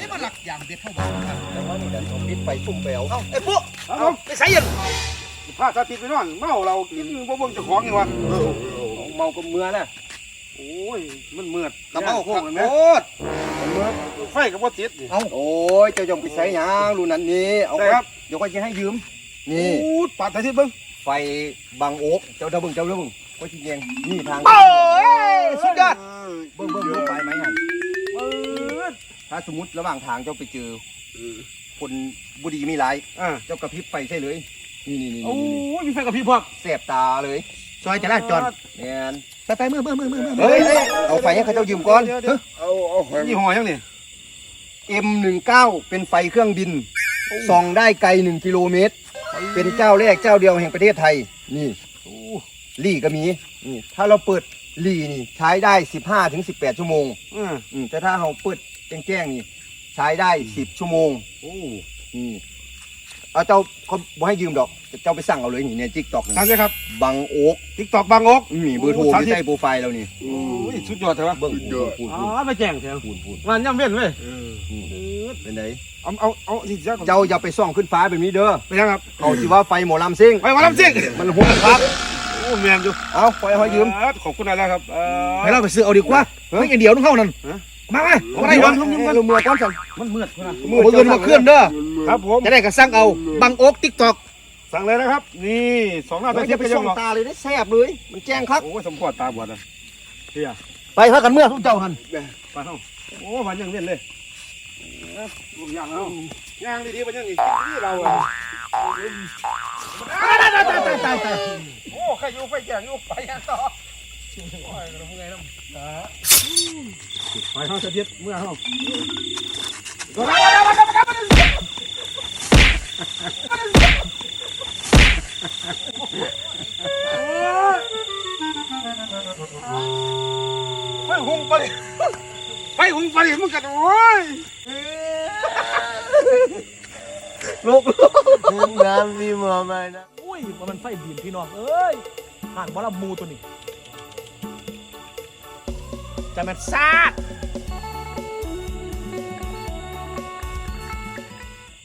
นี่มันหลักอย่างเด็ดเท่าไหร่ครับแต่ว่านี่ดันสมปิดไปซุ่มแปวเอ้าไอ้ปุ๊เอาไปใส่ยันพาสาธิตไปนอนเมาเรากินบ่เบิ่งเจ้าของนี่วะเมากับเมือน่ะโอ้ยมันมืดกระเป๋าโค้โคงตเห็นไหมรมันมืดไฟก็บ่ติดนี่โอ้ยเจ้าจงไปใส่หยังรูนั้นนี่เอาได้ไปครับเดี๋ยวก็จะให้ยืมนี่อู้ปาดสาธิตเบิ่งไฟบังโอ๊กเจ้าเด้อเบิ่งเจ้าเด้อเบิ่งก็ชี้แจงนี่ทางโอ้ยสุดยอดเบิ่งเบิ่งดูไปไหมฮะมืด ถ้าสมมติระหว่างทางเจ้าไปเจอคนบุดีมีหลายอ่าเจ้ากระพริบไปใช่เลย นี่นี่นี่โอ้นี่ยมีไฟกับพี่พร้อมแสบตาเลยซอยจะลาดจอดแมนไปไปมือมือมือมือมือเฮ้ยเอาไฟให้เขาเจ้ายืมก่อนเดี๋ยวเดี๋ยวเอาเอายี่ห้อยังนี่เอ็มหนึ่งเก้าเป็นไฟเครื่องบินส่องได้ไกลหนึ่งกิโลเมตร เป็นเจ้าแรกเจ้าเดียวแห่งประเทศไทย นี่ลี่ก็มีนี่ถ้าเราเปิดลี่นี่ใช้ได้15ถึง18ชั่วโมงอ่าอืมแต่ถ้าเราเปิด แจ้งๆนี่ใช้ได้10ชั่วโมงโอ้นี่เอาเจ้าเขาบ่ให้ยืมดอกเจ้าไปสั่งเอาเลยนี่ในทิกตอกทางเลยครับบังโอ๊กติ๊กตอกบางอกมีเบอร์โทรอยู่ใต้โปรไฟล์เรานี่โอ้ยสุดยอดใช่ปะเบิ้งพูดพูดอ๋พูอดไปแจ้งแทงพูดพูดงานย่ำเว้นเว้ยเป็นไงเอาเอาเอาสิจ้าเจ้าอย่าไปส่องขึ้นฟ้าแบบนี้เด้อไปยังครับเขาสิว่าไฟหมอลำซิ่งไปหมาลำซิ่งมันหุ่นครับโอ้แมนอยู่เอาปล่อยให้เขายืมเออขอบคุณอะไรครับเออให้เราไปซื้อเอาดีกว่าเฮ้ยอย่างเดียวต้องเข้านั่นฮะ มาไหมอะอะไรไรวะวะลุงลุงเมือก้อนสั่งมันมืดนะมือเงินมาเคลื่อนเด้อครับผมจะได้ก็สั่งเอาบังโอ๊กติ๊กตอกสั่งเลยนะครับ นี่สองหน้าตาเราเทียจะบไปไปยัส่องงหรอกตาเลยได้แซ่บเลย มันแจ้งครับโอ้ยสมพอดตาบอดอะเฮียไปพากันเมื่อทุกเจ้าหันไปเฮาโอ้วันยังเล่นเลยลูกย่างเอาย่างดีๆวันยังนี่นี่เราอะตายตายตายตายตายโอ้ใครอยู่ไฟแจงอยู่ไปยังต่อ โอ้ยเราพูดไงน้ำนะไปเฮาจะเด็ดเมื่อเฮาไฟหุงไปดิไฟหุงไปดิมึงกันโอ้ยลูกน้ำมีมัวไหมนะอุ้ยมันไฟบีนพี่น้องเอ้ยห่างบอลมูตัวนี้ จะแมันซาด